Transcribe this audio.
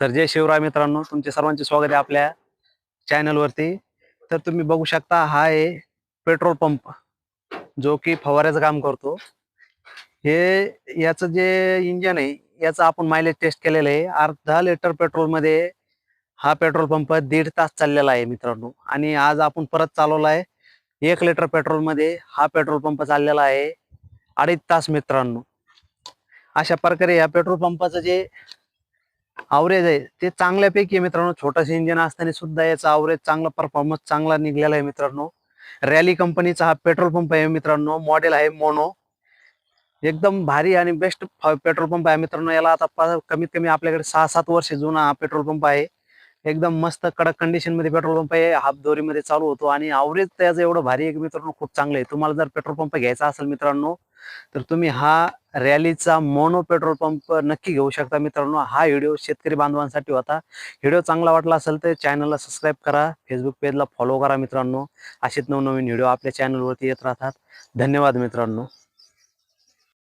तर जय शिवराय मित्रांनो तुमचे सर्वांचे स्वागत आहे आपल्या चॅनलवरती तर तुम्ही बघू शकता हा आहे पेट्रोल पंप जो की फवाऱ्याचं काम करतो. हे याचं जे इंजन आहे याचं आपण मायलेज टेस्ट केलेलं आहे. अर्धा लिटर पेट्रोलमध्ये हा पेट्रोल पंप दीड तास चाललेला आहे मित्रांनो. आणि आज आपण परत चालवला आहे. एक लिटर पेट्रोलमध्ये हा पेट्रोल पंप चाललेला आहे. अडीच तास मित्रांनो. अशा प्रकारे या पेट्रोल पंपाचं जे आवरेज आहे. ते चांगल्यापैकी मित्रांनो. छोटंसं इंजिन असताना सुद्धा याचा आवरेज चांगला परफॉर्मन्स चांगला निघलेला आहे मित्रांनो. रॅली कंपनीचा हा पेट्रोल पंप आहे मित्रांनो. मॉडेल आहे मोनो एकदम भारी आणि बेस्ट पेट्रोल पंप आहे मित्रांनो. याला आता कमीत कमी आपल्याकडे सहा सात वर्ष जुना हा पेट्रोल पंप आहे. एकदम मस्त कडक कंडिशनमध्ये पेट्रोल पंप आहे. हाफ दोरीमध्ये चालू होतो आणि आवरेज त्याचं एवढं भारी आहे मित्रांनो खूप चांगलं आहे. तुम्हाला जर पेट्रोल पंप घ्यायचा असेल मित्रांनो तर तुम्ही हा रॅलीचा मोनो पेट्रोल पंप नक्की घेऊ शकता मित्रांनो. हा व्हिडिओ शेतकरी बांधवांसाठी होता. व्हिडिओ चांगला वाटला असेल तर चॅनलला सबस्क्राईब करा फेसबुक पेजला फॉलो करा मित्रांनो. असेच नवनवीन व्हिडिओ आपल्या चॅनलवरती येत राहतात. धन्यवाद मित्रांनो.